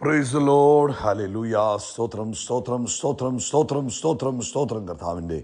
Price load hallelujah സ്തോത്രം സ്തോത്രം സ്തോത്രം സ്തോത്രം സ്തോത്രം സ്തോത്രം കർത്താവിന്റെ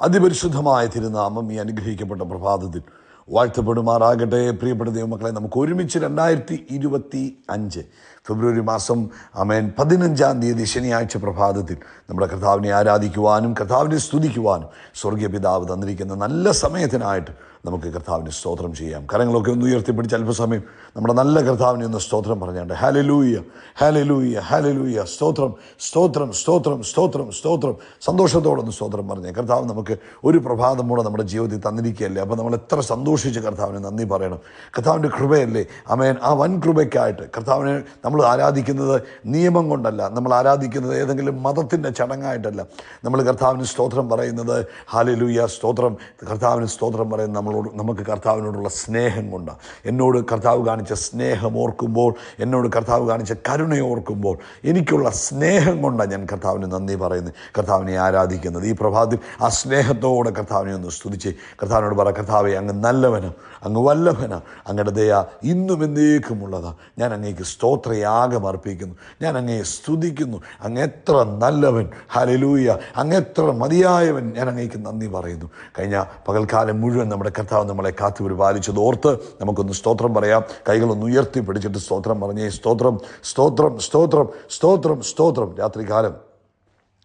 അതിപരിശുദ്ധമായ തിരുനാമം ഈ അനുഗ്രഹിക്കപ്പെട്ട പ്രഭാതത്തിൽ വാഴ്ത്തപ്പെടുമാറാകട്ടെ. പ്രിയപ്പെട്ട ദൈവമക്കളെ നമുക്ക് ഒരുമിച്ച് രണ്ടായിരത്തി ഇരുപത്തി അഞ്ച് ഫെബ്രുവരി മാസം അമേൻ പതിനഞ്ചാം തീയതി ശനിയാഴ്ച പ്രഭാതത്തിൽ നമ്മുടെ കർത്താവിനെ ആരാധിക്കുവാനും കർത്താവിനെ സ്തുതിക്കുവാനും സ്വർഗീയ പിതാവ് തന്നിരിക്കുന്ന നല്ല സമയത്തിനായിട്ട് നമുക്ക് കർത്താവിന് സ്തോത്രം ചെയ്യാം. കരങ്ങളൊക്കെ ഒന്ന് ഉയർത്തിപ്പിടിച്ച് അല്പസമയം നമ്മുടെ നല്ല കർത്താവിനെ ഒന്ന് സ്തോത്രം പറഞ്ഞാണ്ട്. ഹാലലൂയ ഹാലലൂയ ഹാലലൂയ സ്തോത്രം സ്തോത്രം സ്തോത്രം സ്തോത്രം സ്തോത്രം. സന്തോഷത്തോടൊന്ന് സ്തോത്രം പറഞ്ഞേ. കർത്താവ് നമുക്ക് ഒരു പ്രഭാതം കൂടെ നമ്മുടെ ജീവിതത്തിൽ തന്നിരിക്കുകയല്ലേ? അപ്പോൾ നമ്മൾ എത്ര സന്തോഷിച്ച് കർത്താവിന് നന്ദി പറയണം. കർത്താവിന്റെ കൃപയല്ലേ? അമേൻ ആ വൻ കൃപയ്ക്കായിട്ട് കർത്താവിനെ നമ്മൾ ആരാധിക്കുന്നത് നിയമം കൊണ്ടല്ല. നമ്മൾ ആരാധിക്കുന്നത് ഏതെങ്കിലും മതത്തിന്റെ ചടങ്ങായിട്ടല്ല. നമ്മൾ കർത്താവിന് സ്തോത്രം പറയുന്നത് ഹാലലൂയ സ്തോത്രം. കർത്താവിന് സ്തോത്രം പറയുന്നത് നമ്മളോട് നമുക്ക് കർത്താവിനോടുള്ള സ്നേഹം കൊണ്ട് എന്നോട് കർത്താവ് കാണിച്ച സ്നേഹം ഓർക്കുമ്പോൾ എന്നോട് കർത്താവ് കാണിച്ച കരുണ ഓർക്കുമ്പോൾ എനിക്കുള്ള സ്നേഹം കൊണ്ടാണ് ഞാൻ കർത്താവിന് നന്ദി പറയുന്നത് കർത്താവിനെ ആരാധിക്കുന്നത്. ഈ പ്രഭാതത്തിൽ ആ സ്നേഹത്തോടെ കർത്താവിനെ ഒന്ന് സ്തുതിച്ച് കർത്താവിനോട് പറ കർത്താവെ അങ്ങ് നല്ലവന് അങ്ങ് വല്ലഭനാ അങ്ങയുടെ ദയ ഇന്നും എന്തേക്കുമുള്ളതാണ് ഞാൻ അങ്ങേക്ക് സ്തോത്രയാഗം അർപ്പിക്കുന്നു ഞാൻ അങ്ങയെ സ്തുതിക്കുന്നു അങ്ങ് എത്ര നല്ലവൻ ഹലലൂയ അങ്ങ് എത്ര മതിയായവൻ ഞാൻ അങ്ങേക്ക് നന്ദി പറയുന്നു. കഴിഞ്ഞ പകൽക്കാലം മുഴുവൻ നമ്മുടെ കർത്താവ് നമ്മളെ കാത്തു പരിപാലിച്ചത് ഓർത്ത് നമുക്കൊന്ന് സ്തോത്രം പറയാം. കൈകളൊന്ന് ഉയർത്തി പിടിച്ചിട്ട് സ്തോത്രം പറഞ്ഞേ സ്തോത്രം സ്തോത്രം സ്തോത്രം സ്തോത്രം സ്തോത്രം. രാത്രികാലം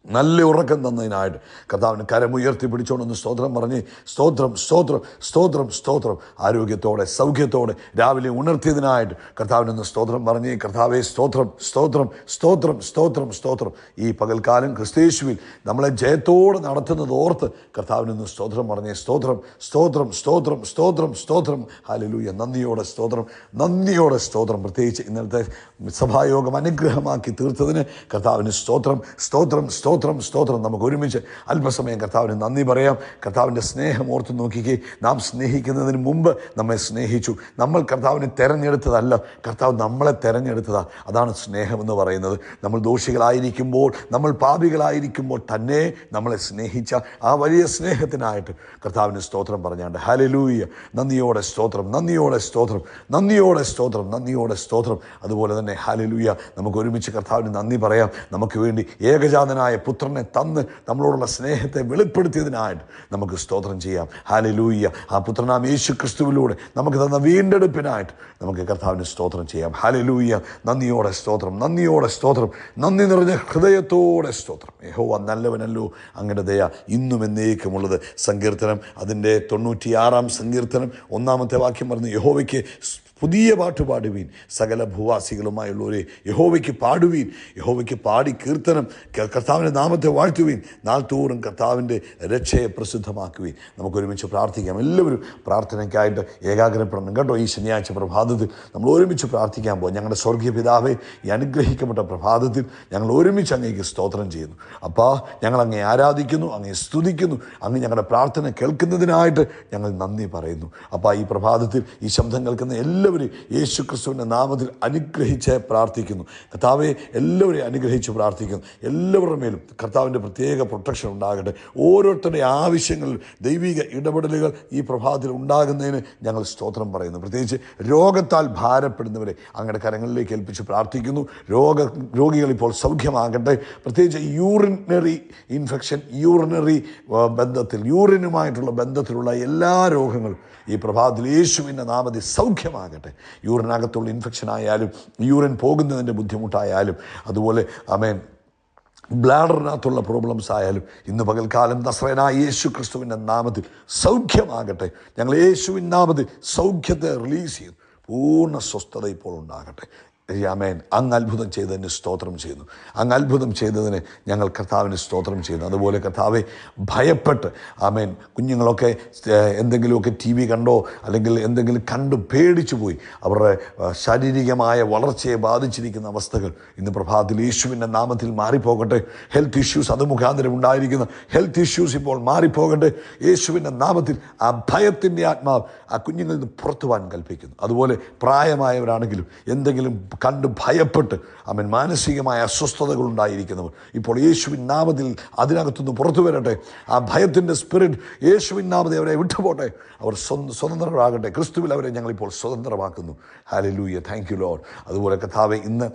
നല്ല ഉറക്കം തന്നതിനായിട്ട് കർത്താവിന് കരമുയർത്തി പിടിച്ചോണ്ടെന്ന് സ്തോത്രം പറഞ്ഞ് സ്തോത്രം സ്തോത്രം സ്തോത്രം സ്തോത്രം. ആരോഗ്യത്തോടെ സൗഖ്യത്തോടെ രാവിലെ ഉണർത്തിയതിനായിട്ട് കർത്താവിനൊന്ന് സ്തോത്രം പറഞ്ഞ് കർത്താവെ സ്തോത്രം സ്തോത്രം സ്തോത്രം സ്തോത്രം സ്തോത്രം. ഈ പകൽക്കാലം ക്രിസ്തേശുവിൽ നമ്മളെ ജയത്തോടെ നടത്തുന്നത് ഓർത്ത് കർത്താവിനൊന്ന് സ്തോത്രം പറഞ്ഞ് സ്തോത്രം സ്തോത്രം സ്തോത്രം സ്തോത്രം സ്തോത്രം. ഹാലലൂയ നന്ദിയോടെ സ്തോത്രം നന്ദിയോടെ സ്തോത്രം. പ്രത്യേകിച്ച് ഇന്നലത്തെ സഭായോഗം അനുഗ്രഹമാക്കി തീർത്തതിന് കർത്താവിന് സ്തോത്രം സ്തോത്രം സ്തോത്രം. സ്തോത്രം സ്തോത്രം. നമുക്ക് ഒരുമിച്ച് അല്പസമയം കർത്താവിന് നന്ദി പറയാം. കർത്താവിന്റെ സ്നേഹം ഓർത്ത് നോക്കിക്കേ. നാം സ്നേഹിക്കുന്നതിന് മുമ്പ് നമ്മെ സ്നേഹിച്ചു. നമ്മൾ കർത്താവിനെ തിരഞ്ഞെടുത്തതല്ല. കർത്താവ് നമ്മളെ തെരഞ്ഞെടുത്തതാ. അതാണ് സ്നേഹമെന്ന് പറയുന്നത്. നമ്മൾ ദോഷികളായിരിക്കുമ്പോൾ നമ്മൾ പാപികളായിരിക്കുമ്പോൾ തന്നെ നമ്മളെ സ്നേഹിച്ച ആ വലിയ സ്നേഹത്തിനായിട്ട് കർത്താവിന് സ്തോത്രം പറഞ്ഞാണ്ട്. ഹലലൂയ നന്ദിയോടെ സ്തോത്രം നന്ദിയോടെ സ്തോത്രം നന്ദിയോടെ സ്തോത്രം നന്ദിയോടെ സ്തോത്രം. അതുപോലെ തന്നെ ഹലലൂയ നമുക്ക് ഒരുമിച്ച് കർത്താവിന് നന്ദി പറയാം. നമുക്ക് വേണ്ടി ഏകജാതനായ പുത്രനെ തന്ന് നമ്മളോടുള്ള സ്നേഹത്തെ വെളിപ്പെടുത്തിയതിനായിട്ട് നമുക്ക് സ്തോത്രം ചെയ്യാം. ഹാലലൂയ്യ ആ പുത്രനാം യേശു ക്രിസ്തുവിലൂടെ നമുക്ക് തന്ന വീണ്ടെടുപ്പിനായിട്ട് നമുക്ക് കർത്താവിന് സ്തോത്രം ചെയ്യാം. ഹാലലൂയ്യ നന്ദിയോടെ സ്തോത്രം നന്ദിയോടെ സ്തോത്രം നന്ദി നിറഞ്ഞ ഹൃദയത്തോടെ സ്തോത്രം. യഹോവ നല്ലവനല്ലോ അങ്ങയുടെ ദയ ഇന്നും എന്നേക്കുമുള്ളത്. സങ്കീർത്തനം അതിന്റെ തൊണ്ണൂറ്റിയാറാം സങ്കീർത്തനം ഒന്നാമത്തെ വാക്യം പറഞ്ഞു യഹോവയ്ക്ക് പുതിയ പാട്ട് പാടുവീൻ. സകല ഭൂവാസികളുമായുള്ളവരെ യഹോവയ്ക്ക് പാടുവീൻ. യഹോവയ്ക്ക് പാടി കീർത്തനം കർത്താവിന്റെ നാമത്തെ വാഴ്ത്തുവീൻ. നാൾത്തോറും കർത്താവിന്റെ രക്ഷയെ പ്രസിദ്ധമാക്കുവീൻ. നമുക്കൊരുമിച്ച് പ്രാർത്ഥിക്കാം. എല്ലാവരും പ്രാർത്ഥനയ്ക്കായിട്ട് ഏകാഗ്രപ്പെടണം. കേട്ടോ ഈ ശനിയാഴ്ച പ്രഭാതത്തിൽ നമ്മൾ ഒരുമിച്ച് പ്രാർത്ഥിക്കാൻ പോകും ഞങ്ങളുടെ സ്വർഗീയ പിതാവെ ഈ അനുഗ്രഹിക്കപ്പെട്ട പ്രഭാതത്തിൽ ഞങ്ങൾ ഒരുമിച്ച് അങ്ങേക്ക് സ്തോത്രം ചെയ്യുന്നു. അപ്പാ ഞങ്ങൾ അങ്ങേ ആരാധിക്കുന്നു അങ്ങേ സ്തുതിക്കുന്നു അങ്ങ് ഞങ്ങളുടെ പ്രാർത്ഥന കേൾക്കുന്നതിനായിട്ട് ഞങ്ങൾ നന്ദി പറയുന്നു. അപ്പോൾ ഈ പ്രഭാതത്തിൽ ഈ ശബ്ദം കേൾക്കുന്ന എല്ലാവരെയും യേശു ക്രിസ്തുവിന്റെ നാമത്തിൽ അനുഗ്രഹിച്ച് പ്രാർത്ഥിക്കുന്നു. കർത്താവെ എല്ലാവരെയും അനുഗ്രഹിച്ച് പ്രാർത്ഥിക്കുന്നു. എല്ലാവരുടെ മേലും കർത്താവിന്റെ പ്രത്യേക പ്രൊട്ടക്ഷൻ ഉണ്ടാകട്ടെ. ഓരോരുത്തരുടെ ആവശ്യങ്ങളിൽ ദൈവിക ഇടപെടലുകൾ ഈ പ്രഭാതത്തിൽ ഉണ്ടാകുന്നതിന് ഞങ്ങൾ സ്തോത്രം പറയുന്നു. പ്രത്യേകിച്ച് രോഗത്താൽ ഭാരപ്പെടുന്നവരെ അങ്ങയുടെ കരങ്ങളിലേക്ക് ഏൽപ്പിച്ച് പ്രാർത്ഥിക്കുന്നു. രോഗ രോഗികൾ ഇപ്പോൾ സൗഖ്യമാകട്ടെ. പ്രത്യേകിച്ച് യൂറിനറി ഇൻഫെക്ഷൻ യൂറിനറി ബന്ധത്തിൽ യൂറിനുമായിട്ടുള്ള ബന്ധത്തിലുള്ള എല്ലാ രോഗങ്ങളും ഈ പ്രഭാതത്തിൽ യേശുവിന്റെ നാമത്തിൽ സൗഖ്യമാകട്ടെ. യൂറിനകത്തുള്ള ഇൻഫെക്ഷൻ ആയാലും യൂറിൻ പോകുന്നതിന്റെ ബുദ്ധിമുട്ടായാലും അതുപോലെ അമേൻ ബ്ലാഡറിനകത്തുള്ള പ്രോബ്ലംസ് ആയാലും ഇന്ന് പകൽക്കാലം നസ്രനായ യേശു ക്രിസ്തുവിന്റെ നാമത്തിൽ സൗഖ്യമാകട്ടെ. ഞങ്ങൾ യേശുവിൻ നാമത്തിൽ സൗഖ്യത്തെ റിലീസ് ചെയ്യുന്നു. പൂർണ സ്വസ്ഥത ഇപ്പോൾ ഉണ്ടാകട്ടെ. അമേൻ അങ്ങ് അത്ഭുതം ചെയ്തതിന് സ്തോത്രം ചെയ്യുന്നു. അങ്ങ് അത്ഭുതം ചെയ്തതിന് ഞങ്ങൾ കർത്താവിന് സ്തോത്രം ചെയ്യുന്നു. അതുപോലെ കർത്താവെ ഭയപ്പെട്ട് ആമേൻ കുഞ്ഞുങ്ങളൊക്കെ എന്തെങ്കിലുമൊക്കെ ടി വി കണ്ടോ അല്ലെങ്കിൽ എന്തെങ്കിലും കണ്ടു പേടിച്ചു പോയി അവരുടെ ശാരീരികമായ വളർച്ചയെ ബാധിച്ചിരിക്കുന്ന അവസ്ഥകൾ ഇന്ന് പ്രഭാതത്തിൽ യേശുവിന്റെ നാമത്തിൽ മാറിപ്പോകട്ടെ. ഹെൽത്ത് ഇഷ്യൂസ് അത് മുഖാന്തരം ഉണ്ടായിരിക്കുന്ന. ഹെൽത്ത് ഇഷ്യൂസ് ഇപ്പോൾ മാറിപ്പോകട്ടെ. യേശുവിന്റെ നാമത്തിൽ ആ ഭയത്തിന്റെ ആത്മാവ് ആ കുഞ്ഞുങ്ങളിൽ നിന്ന് പുറത്തുവാൻ കൽപ്പിക്കുന്നു. അതുപോലെ പ്രായമായവരാണെങ്കിലും എന്തെങ്കിലും കണ്ട് ഭയപ്പെട്ട് അവൻ മാനസികമായ അസ്വസ്ഥതകൾ ഉണ്ടായിരിക്കുന്നവർ ഇപ്പോൾ യേശുവിൻ നാമത്തിൽ അതിനകത്തുനിന്ന് പുറത്തു വരട്ടെ. ആ ഭയത്തിന്റെ സ്പിരിറ്റ് യേശുവിൻ നാമതി അവരെ വിട്ടുപോട്ടെ. അവർ സ്വതന്ത്രരാകട്ടെ. ക്രിസ്തുവിൽ അവരെ ഞങ്ങളിപ്പോൾ സ്വതന്ത്രമാക്കുന്നു. ഹാലലൂയ താങ്ക് യു ലോഡ് അതുപോലെ കഥാവെ ഇന്ന്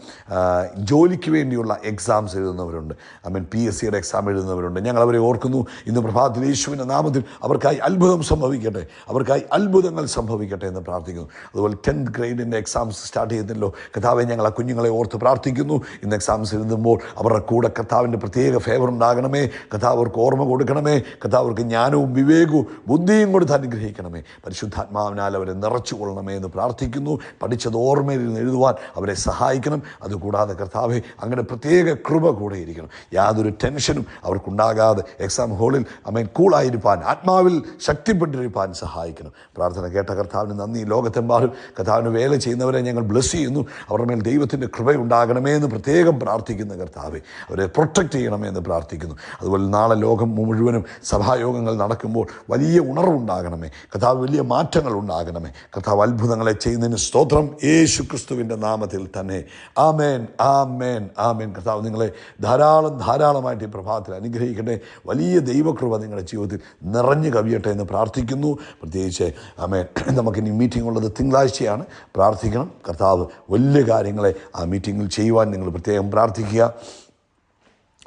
ജോലിക്ക് വേണ്ടിയുള്ള എക്സാംസ് എഴുതുന്നവരുണ്ട്. ഐ മീൻ പി എസ് സിയുടെ എക്സാം എഴുതുന്നവരുണ്ട്. ഞങ്ങൾ അവരെ ഓർക്കുന്നു. ഇന്ന് പ്രഭാതത്തിൽ യേശുവിന്റെ നാമത്തിൽ അവർക്കായി അത്ഭുതം സംഭവിക്കട്ടെ. അവർക്കായി അത്ഭുതങ്ങൾ സംഭവിക്കട്ടെ എന്ന് പ്രാർത്ഥിക്കുന്നു. അതുപോലെ ടെൻത്ത് ഗ്രേഡിന്റെ എക്സാംസ് സ്റ്റാർട്ട് ചെയ്യുന്നല്ലോ കഥാവെ ഞങ്ങൾ ആ കുഞ്ഞുങ്ങളെ ഓർത്ത് പ്രാർത്ഥിക്കുന്നു. ഇന്ന് എക്സാംസ് എഴുതുമ്പോൾ അവരുടെ കൂടെ കർത്താവിന്റെ പ്രത്യേക ഫേവർ ഉണ്ടാകണമേ. കഥാവ് അവർക്ക് ഓർമ്മ കൊടുക്കണമേ. കഥാവർക്ക് ജ്ഞാനവും വിവേകവും ബുദ്ധിയും കൊടുത്ത് അനുഗ്രഹിക്കണമേ. പരിശുദ്ധാത്മാവിനാൽ അവരെ നിറച്ചു കൊള്ളണമേ എന്ന് പ്രാർത്ഥിക്കുന്നു. പഠിച്ചത് ഓർമ്മയിൽ എഴുതുവാൻ അവരെ സഹായിക്കണം. അതുകൂടാതെ കർത്താവെ അങ്ങനെ പ്രത്യേക കൃപ കൂടെ ഇരിക്കണം. യാതൊരു ടെൻഷനും അവർക്കുണ്ടാകാതെ എക്സാം ഹോളിൽ അമേൻ കൂളായിരിക്കാൻ ആത്മാവിൽ ശക്തിപ്പെട്ടിരിക്കാൻ സഹായിക്കണം. പ്രാർത്ഥന കേട്ട കർത്താവിന് നന്ദി. ലോകത്തെമ്പാടും കർത്താവിന് വേല ചെയ്യുന്നവരെ ഞങ്ങൾ ബ്ലസ് ചെയ്യുന്നു. അവരുടെ മേൽ ദൈവത്തിന്റെ കൃപയുണ്ടാകണമേ എന്ന് പ്രത്യേകം പ്രാർത്ഥിക്കുന്ന കർത്താവെ അവരെ പ്രൊട്ടക്റ്റ് ചെയ്യണമേ എന്ന് പ്രാർത്ഥിക്കുന്നു. അതുപോലെ നാളെ ലോകം മുഴുവനും സഭായോഗങ്ങൾ നടക്കുമ്പോൾ വലിയ ഉണർവുണ്ടാകണമേ കർത്താവ് വലിയ മാറ്റങ്ങൾ ഉണ്ടാകണമേ. കർത്താവ് അത്ഭുതങ്ങളെ ചെയ്യുന്നതിന് സ്തോത്രം യേശു ക്രിസ്തുവിന്റെ നാമത്തിൽ തന്നെ. ആമേൻ ആമേൻ ആമേൻ. കർത്താവ് നിങ്ങളെ ധാരാളം ധാരാളമായിട്ട് ഈ പ്രഭാതത്തിൽ അനുഗ്രഹിക്കട്ടെ. വലിയ ദൈവകൃപ നിങ്ങളുടെ ജീവിതത്തിൽ നിറഞ്ഞു കവിയട്ടെ എന്ന് പ്രാർത്ഥിക്കുന്നു. പ്രത്യേകിച്ച് ആമേൻ. നമുക്കിനി മീറ്റിംഗ് ഉള്ളത് തിങ്കളാഴ്ചയാണ്. പ്രാർത്ഥിക്കണം. കർത്താവ് വലിയ കാര്യങ്ങളെ ആ മീറ്റിങ്ങിൽ ചെയ്യുവാൻ നിങ്ങൾ പ്രത്യേകം പ്രാർത്ഥിക്കുക.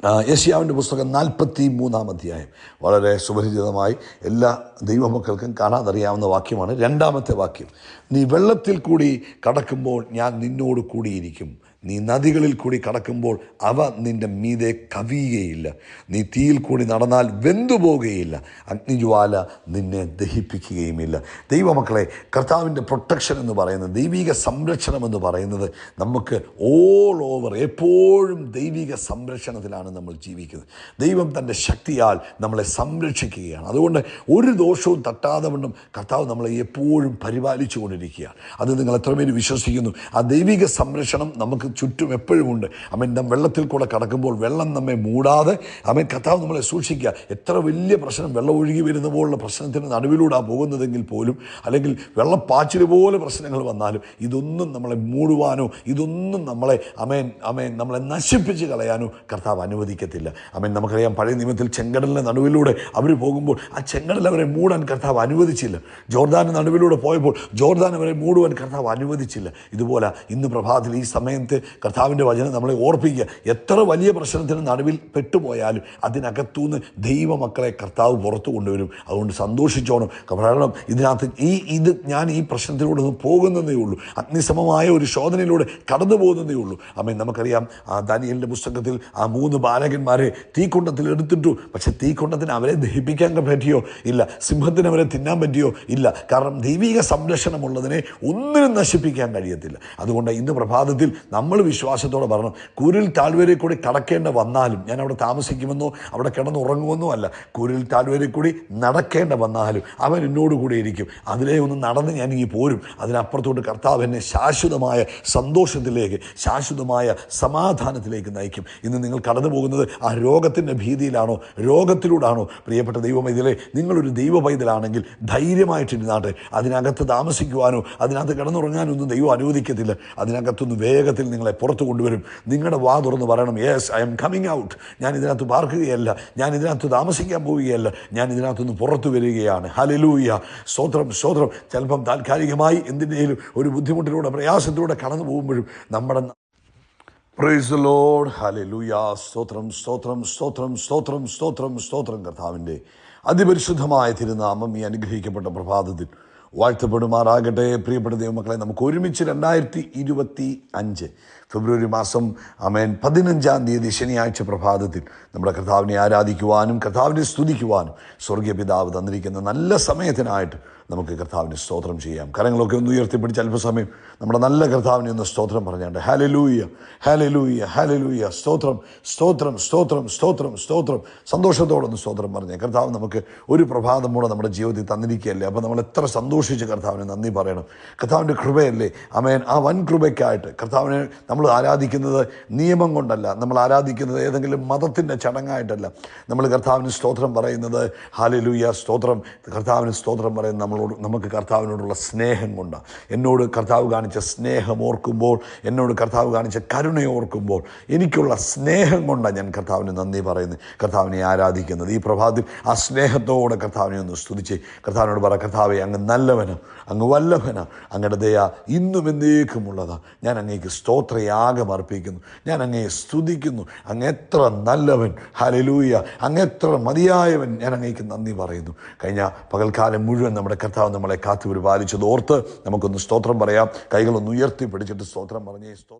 ആ, യെശയ്യാവിന്റെ പുസ്തകം നാൽപ്പത്തി മൂന്നാം അധ്യായം. വളരെ സുപരിചിതമായി എല്ലാ ദൈവമക്കൾക്കും കാണാതറിയാവുന്ന വാക്യമാണ് രണ്ടാമത്തെ വാക്യം. നീ വെള്ളത്തിൽ കൂടി കടക്കുമ്പോൾ ഞാൻ നിന്നോട് കൂടിയിരിക്കും. നീ നദികളിൽ കൂടി കടക്കുമ്പോൾ അവ നിന്റെ മീതെ കവിയുകയില്ല. നീ തീയിൽ കൂടി നടന്നാൽ വെന്തുപോകുകയില്ല അഗ്നിജ്വാല നിന്നെ ദഹിപ്പിക്കുകയുമില്ല. ദൈവമക്കളെ കർത്താവിന്റെ പ്രൊട്ടക്ഷൻ എന്ന് പറയുന്നത് ദൈവിക സംരക്ഷണം എന്ന് പറയുന്നത് നമുക്ക് ഓൾ ഓവർ എപ്പോഴും ദൈവിക സംരക്ഷണത്തിലാണ് നമ്മൾ ജീവിക്കുന്നത്. ദൈവം തന്റെ ശക്തിയാൽ നമ്മളെ സംരക്ഷിക്കുകയാണ്. അതുകൊണ്ട് ഒരു ദോഷവും തട്ടാതെ വണ്ണം കർത്താവ് നമ്മളെ എപ്പോഴും പരിപാലിച്ചു കൊണ്ടിരിക്കുകയാണ് അത് നിങ്ങൾ എത്രമേൽ വിശ്വസിക്കുന്നു ആ ദൈവിക സംരക്ഷണം നമുക്ക് ചുറ്റും എപ്പോഴുമുണ്ട് അമ്മൻ നാം വെള്ളത്തിൽ കൂടെ കടക്കുമ്പോൾ വെള്ളം നമ്മെ മൂടാതെ അമ്മൻ കഥാവ് നമ്മളെ സൂക്ഷിക്കുക. എത്ര വലിയ പ്രശ്നം വെള്ളം ഒഴുകി വരുന്ന പോലുള്ള പ്രശ്നത്തിന് നടുവിലൂടെ പോകുന്നതെങ്കിൽ പോലും അല്ലെങ്കിൽ വെള്ളപ്പാച്ചിൽ പോലെ പ്രശ്നങ്ങൾ വന്നാലും ഇതൊന്നും നമ്മളെ മൂടുവാനോ ഇതൊന്നും നമ്മളെ അമേൻ അമേൻ നമ്മളെ നശിപ്പിച്ച് കളയാനോ കർത്താവ് അനുവദിക്കത്തില്ല. അമേൻ നമുക്കറിയാം പഴയ നിയമത്തിൽ ചെങ്കടലിന്റെ നടുവിലൂടെ അവർ പോകുമ്പോൾ ആ ചെങ്കടൽ അവരെ മൂടാൻ കർത്താവ് അനുവദിച്ചില്ല. ജോർദാൻ നടുവിലൂടെ പോയപ്പോൾ ജോർദാൻ അവരെ മൂടുവാൻ കർത്താവ് അനുവദിച്ചില്ല. ഇതുപോലെ ഇന്ന് പ്രഭാതത്തിൽ ഈ സമയത്ത് കർത്താവിന്റെ വചനം നമ്മളെ ഓർപ്പിക്കുക. എത്ര വലിയ പ്രശ്നത്തിന് നടുവിൽ പെട്ടുപോയാലും അതിനകത്തുനിന്ന് ദൈവമക്കളെ കർത്താവ് പുറത്തു കൊണ്ടുവരും. അതുകൊണ്ട് സന്തോഷിച്ചോണം. കാരണം ഇതിനകത്ത് ഈ ഇത് ഞാൻ ഈ പ്രശ്നത്തിലൂടെ ഒന്ന് പോകുന്നതേ ഉള്ളൂ. അഗ്നിസമമായ ഒരു ശോധനയിലൂടെ കടന്നു പോകുന്നതേ ഉള്ളൂ. അമ്മ നമുക്കറിയാം ആ ദാനിയലിന്റെ പുസ്തകത്തിൽ ആ മൂന്ന് ബാലകന്മാരെ തീക്കുണ്ടത്തിൽ എടുത്തിട്ടു. പക്ഷെ തീക്കുണ്ടത്തിന് അവരെ ദഹിപ്പിക്കാൻ പറ്റിയോ? ഇല്ല. സിംഹത്തിന് അവരെ തിന്നാൻ പറ്റിയോ? ഇല്ല. കാരണം ദൈവിക സംരക്ഷണമുള്ളതിനെ ഒന്നിനും നശിപ്പിക്കാൻ കഴിയത്തില്ല. അതുകൊണ്ട് ഇന്ന് പ്രഭാതത്തിൽ നമ്മൾ വിശ്വാസത്തോടെ പറഞ്ഞു കുരിൽ താഴ്വരയിൽ കൂടി കടക്കേണ്ട വന്നാലും ഞാൻ അവിടെ താമസിക്കുമെന്നോ അവിടെ കിടന്നുറങ്ങുമെന്നോ അല്ല കുരിൽ താഴ്വരയിൽ കൂടി നടക്കേണ്ട വന്നാലും അവൻ എന്നോട് കൂടെ ഇരിക്കും. അതിലേ ഒന്ന് നടന്ന് ഞാൻ ഈ പോരും. അതിനപ്പുറത്തോട്ട് കർത്താവ് എന്നെ ശാശ്വതമായ സന്തോഷത്തിലേക്ക് ശാശ്വതമായ സമാധാനത്തിലേക്ക് നയിക്കും. ഇന്ന് നിങ്ങൾ കടന്നു പോകുന്നത് ആ രോഗത്തിന്റെ ഭീതിയിലാണോ രോഗത്തിലൂടാണോ? പ്രിയപ്പെട്ട ദൈവം ഇതിലെ നിങ്ങളൊരു ദൈവ പൈതലാണെങ്കിൽ ധൈര്യമായിട്ടിരുന്നാട്ടെ അതിനകത്ത് താമസിക്കുവാനോ അതിനകത്ത് കിടന്നുറങ്ങാനോ ഒന്നും ദൈവം അനുവദിക്കത്തില്ല. അതിനകത്തൊന്ന് വേഗത്തിൽ നിങ്ങളെ പുറത്തു കൊണ്ടുവരും. നിങ്ങളുടെ വാ തുറന്ന് പറയണം. Yes I'm coming out ഞാൻ ഇതിനകത്ത് പാർക്കുകയല്ല. ഞാൻ ഇതിനകത്ത് താമസിക്കാൻ പോവുകയല്ല. ഞാൻ ഇതിനകത്തുനിന്ന് പുറത്തു വരികയാണ്. ഹലലൂയ സ്തോത്രം സ്തോത്രം. ചിലപ്പം താൽക്കാലികമായി എന്തിന്റെയും ഒരു ബുദ്ധിമുട്ടിലൂടെ പ്രയാസത്തിലൂടെ കടന്നു പോകുമ്പോഴും നമ്മുടെ പ്രൈസ് ലോഡ് ഹലലൂയ സ്തോത്രം സ്തോത്രം സ്തോത്രം സ്തോത്രം സ്തോത്രം സ്തോത്രം കർത്താവിന്റെ അതിപരിശുദ്ധമായ തിരുനാമം ഈ അനുഗ്രഹിക്കപ്പെട്ട പ്രഭാതത്തിൽ വാഴ്ത്തപ്പെടുമാറാകട്ടെ. പ്രിയപ്പെട്ട ദൈവമക്കളെ നമുക്ക് ഒരുമിച്ച് രണ്ടായിരത്തി ഇരുപത്തി അഞ്ച് ഫെബ്രുവരി മാസം അമേൻ പതിനഞ്ചാം തീയതി ശനിയാഴ്ച പ്രഭാതത്തിൽ നമ്മുടെ കർത്താവിനെ ആരാധിക്കുവാനും കർത്താവിനെ സ്തുതിക്കുവാനും സ്വർഗീയ പിതാവ് തന്നിരിക്കുന്ന നല്ല സമയത്തിനായിട്ട് നമുക്ക് കർത്താവിനെ സ്തോത്രം ചെയ്യാം. കരങ്ങളൊക്കെ ഒന്ന് ഉയർത്തിപ്പിടിച്ച് അല്പസമയം നമ്മുടെ നല്ല കർത്താവിനെ ഒന്ന് സ്തോത്രം പറഞ്ഞാണ്ട്. ഹാലലൂയ ഹാലലൂയ ഹാലലൂയ സ്തോത്രം സ്തോത്രം സ്തോത്രം സ്തോത്രം സ്തോത്രം. സന്തോഷത്തോടൊന്ന് സ്തോത്രം പറഞ്ഞു. കർത്താവ് നമുക്ക് ഒരു പ്രഭാതം കൂടെ നമ്മുടെ ജീവിതത്തിൽ തന്നിരിക്കുകയല്ലേ? അപ്പോൾ നമ്മൾ എത്ര സന്തോഷിച്ച് കർത്താവിനെ നന്ദി പറയണം. കർത്താവിന്റെ കൃപയല്ലേ? അമേൻ ആ വൻ കൃപയ്ക്കായിട്ട് കർത്താവിനെ നമ്മൾ ആരാധിക്കുന്നത് നിയമം കൊണ്ടല്ല. നമ്മൾ ആരാധിക്കുന്നത് ഏതെങ്കിലും മതത്തിന്റെ ചടങ്ങായിട്ടല്ല. നമ്മൾ കർത്താവിന് സ്തോത്രം പറയുന്നത് ഹാലലൂയ സ്തോത്രം. കർത്താവിന് സ്തോത്രം പറയുന്നത് നമ്മളോട് നമുക്ക് കർത്താവിനോടുള്ള സ്നേഹം കൊണ്ട്. എന്നോട് കർത്താവ് കാണിച്ച സ്നേഹം ഓർക്കുമ്പോൾ എന്നോട് കർത്താവ് കാണിച്ച കരുണ ഓർക്കുമ്പോൾ എനിക്കുള്ള സ്നേഹം കൊണ്ടാണ് ഞാൻ കർത്താവിന് നന്ദി പറയുന്നത് കർത്താവിനെ ആരാധിക്കുന്നത്. ഈ പ്രഭാതത്തിൽ ആ സ്നേഹത്തോടെ കർത്താവിനെ ഒന്ന് സ്തുതിച്ച് കർത്താവിനോട് പറ കർത്താവെ അങ്ങ് നല്ലവന് അങ്ങ് വല്ലഭനാ അങ്ങയുടെ ദയ ഇന്നും എന്തേക്കുമുള്ളതാണ് ഞാൻ അങ്ങേക്ക് സ്തോത്രയാഗം അർപ്പിക്കുന്നു ഞാൻ അങ്ങയെ സ്തുതിക്കുന്നു അങ്ങ് എത്ര നല്ലവൻ ഹലലൂയ അങ്ങ് എത്ര മതിയായവൻ ഞാൻ അങ്ങേക്ക് നന്ദി പറയുന്നു. കഴിഞ്ഞ പകൽക്കാലം മുഴുവൻ നമ്മുടെ കർത്താവ് നമ്മളെ കാത്തു പരിപാലിച്ചത് ഓർത്ത് നമുക്കൊന്ന് സ്തോത്രം പറയാം. കൈകളൊന്ന് ഉയർത്തി പിടിച്ചിട്ട് സ്തോത്രം പറഞ്ഞേ സ്തോത്രം